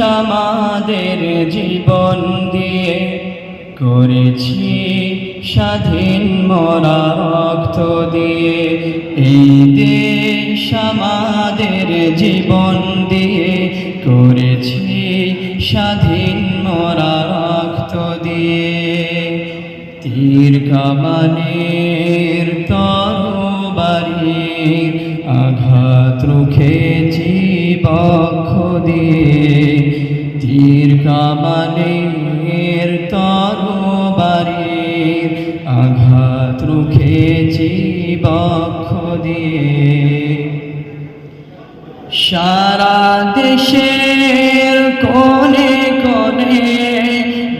আমাদের জীবন দিয়ে করেছি স্বাধীন মরা রক্ত দিয়ে। এই দেশ আমাদের জীবন দিয়ে করেছি স্বাধীন মরা রক্ত দিয়ে। তীর কামানের তরবারির আঘাত রুখেছি বক্ষ দিয়ে। তীর কামানের তরবারির আঘাত রুখেছি বক্ষ দিয়ে। সারা দেশের কোনে কোনে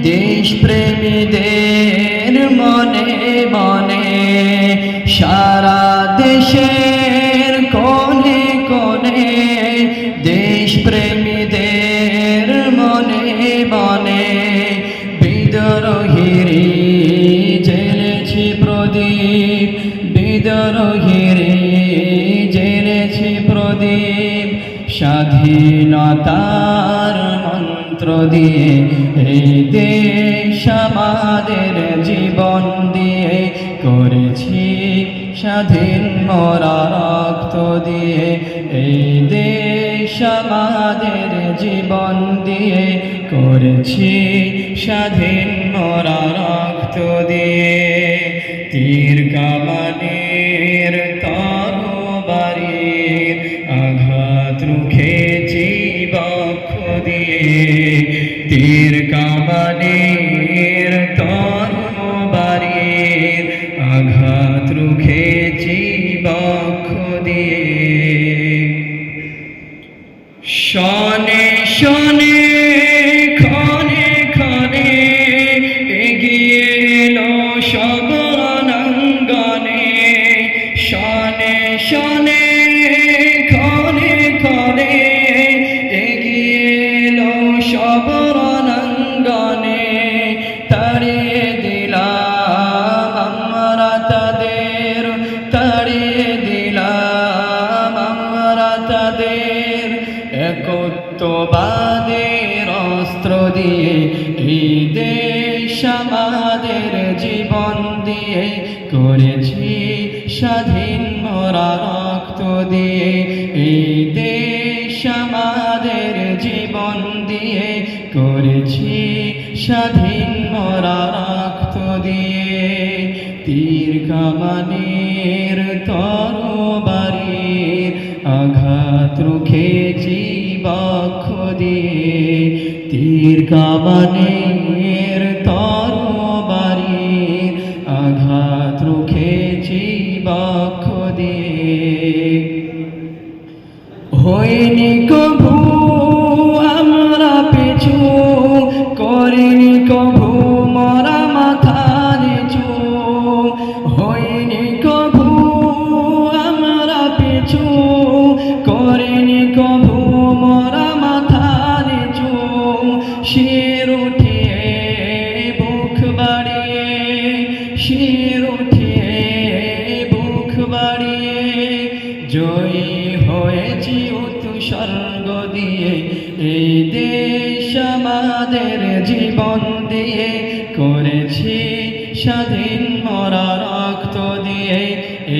দেশ প্রেমীদের মনে মনে মনে বিদ্রোহীরি জেলেছি প্রদীপ, বিদ্রোহীরি জেলেছি প্রদীপ, স্বাধীনতার মন্ত্র দিয়ে এই দেশ আমাদের জীবন দিয়ে করেছি স্বাধীন মরা রক্ত দিয়ে এই দেশ আমাদের জীবন দিয়ে করেছি স্বাধীন মরা রক্ত দিয়ে। তীর কামানের তরবারির আঘাত রুখেছি বক্ষ দিয়ে। তীর কামানের তরবারির আঘাত রুখেছি বক্ষ দিয়ে। শনে শনে রণাঙ্গনে তাড়িয়ে দিলাম আমরা তাদের, তাড়িয়ে দিলাম আমরা তাদের। একত্ববাদের অস্ত্র দিয়ে দেশ আমাদের জীবন দিয়ে করেছি স্বাধীন মরা রক্ত দিয়ে। এই দেশ করেছি স্বাধীন মরা রক্ত দিয়ে। তীর কামানের তরবারির আঘাত রুখেছি বক্ষ দিয়ে। তীর কামানের তরবারির আঘাত রুখেছি বক্ষ দিয়ে। হইনি কভু করিনি কভু, মরা মাথা নিচু হইনি কভু, আমরা পিছু। করিনি কভু, মরা মাথা নিচু শির উঠিয়ে বুক বাড়িয়ে, শির উঠিয়ে বুক বাড়িয়ে, জয়ী হয়েছি উৎসর্গ দিয়ে। এই দেশ আমাদের জীবন দিয়ে করেছি স্বাধীন মরা রক্ত দিয়ে।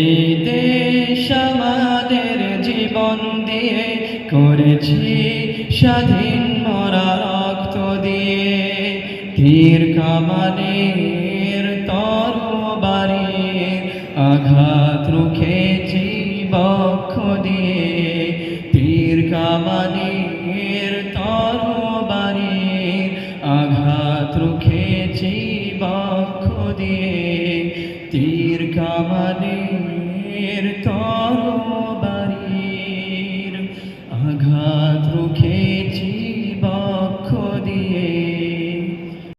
এই দেশ আমাদের জীবন দিয়ে করেছি স্বাধীন মরা রক্ত দিয়ে। তীর কামানের তরবারির আঘাত রুখেছি বক্ষ দিয়ে। তীর কামানের রুখেছি বক্ষ দিয়ে তীর কামানের তর